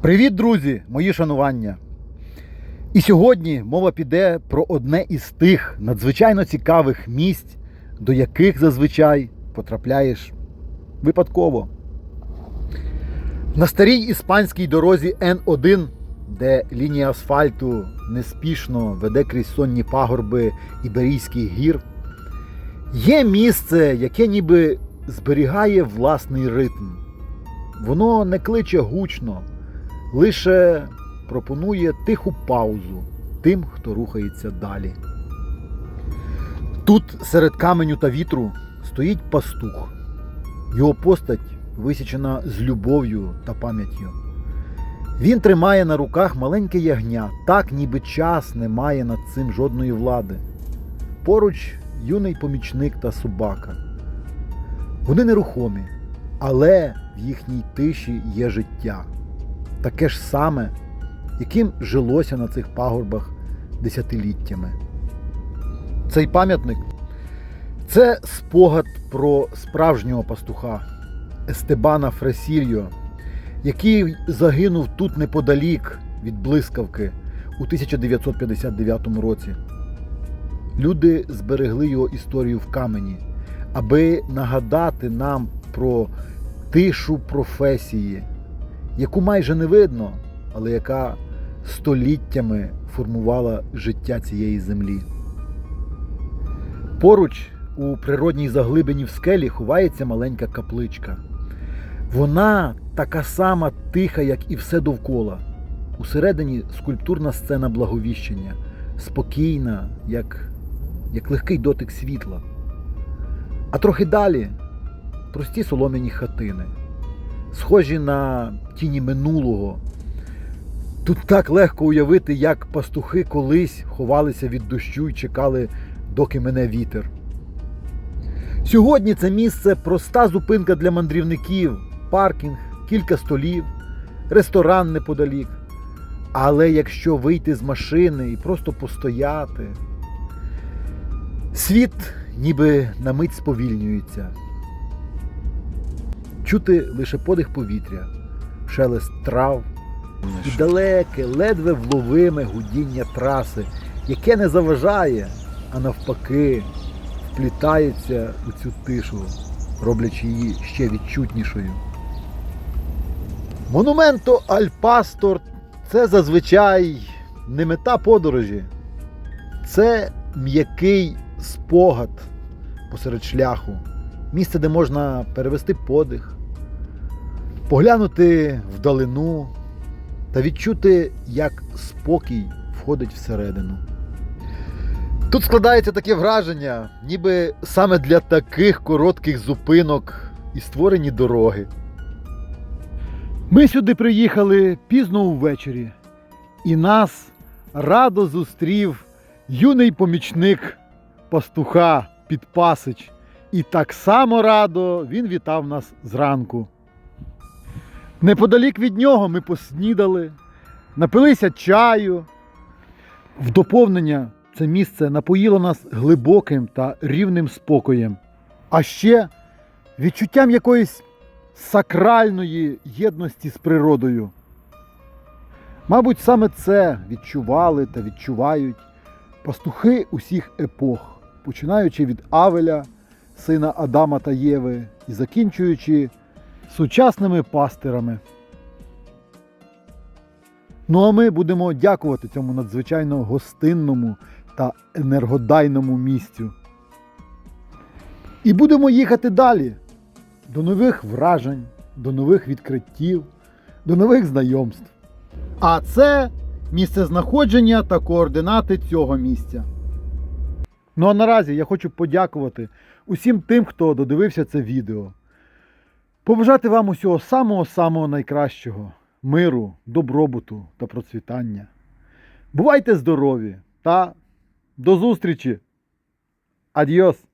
Привіт, друзі! Мої шанування. І сьогодні мова піде про одне із тих надзвичайно цікавих місць, до яких зазвичай потрапляєш випадково. На старій іспанській дорозі Н1, де лінія асфальту неспішно веде крізь сонні пагорби Іберійських гір, є місце, яке ніби зберігає власний ритм. Воно не кличе гучно, лише пропонує тиху паузу тим, хто рухається далі. Тут серед каменю та вітру стоїть пастух. Його постать висічена з любов'ю та пам'яттю. Він тримає на руках маленьке ягня, так ніби час не має над цим жодної влади. Поруч юний помічник та собака. Вони нерухомі, але в їхній тиші є життя. Таке ж саме, яким жилося на цих пагорбах десятиліттями. Цей пам'ятник це спогад про справжнього пастуха Естебана Фресільо, який загинув тут неподалік від блискавки у 1959 році. Люди зберегли його історію в камені, аби нагадати нам про тишу професії, яку майже не видно, але яка століттями формувала життя цієї землі. Поруч у природній заглибині в скелі ховається маленька капличка. Вона така сама тиха, як і все довкола. Усередині скульптурна сцена благовіщення, спокійна, як, як легкий дотик світла. А трохи далі прості солом'яні хатини, схожі на тіні минулого. Тут так легко уявити, як пастухи колись ховалися від дощу і чекали, доки мене вітер. Сьогодні це місце проста зупинка для мандрівників, паркінг, кілька столів, ресторан неподалік. Але якщо вийти з машини і просто постояти, світ ніби на мить сповільнюється. Чути лише подих повітря, шелест трав і далеке, ледве вловиме гудіння траси, яке не заважає, а навпаки, вплітається у цю тишу, роблячи її ще відчутнішою. Монументо Аль Пастор це зазвичай не мета подорожі, це м'який спогад посеред шляху, місце, де можна перевести подих, поглянути вдалину та відчути, як спокій входить всередину. Тут складається таке враження, ніби саме для таких коротких зупинок і створені дороги. Ми сюди приїхали пізно увечері, і нас радо зустрів юний помічник пастуха Підпасич. І так само радо він вітав нас зранку. Неподалік від нього ми поснідали, напилися чаю. В доповнення це місце напоїло нас глибоким та рівним спокоєм, а ще відчуттям якоїсь сакральної єдності з природою. Мабуть, саме це відчували та відчувають пастухи усіх епох, починаючи від Авеля, сина Адама та Єви, і закінчуючи сучасними пастирами. Ну а ми будемо дякувати цьому надзвичайно гостинному та енергодайному місцю. І будемо їхати далі до нових вражень, до нових відкриттів, до нових знайомств. А це місце знаходження та координати цього місця. Ну а наразі я хочу подякувати усім тим, хто додивився це відео. Побажати вам усього самого-самого найкращого, миру, добробуту та процвітання. Бувайте здорові та до зустрічі! Адіос!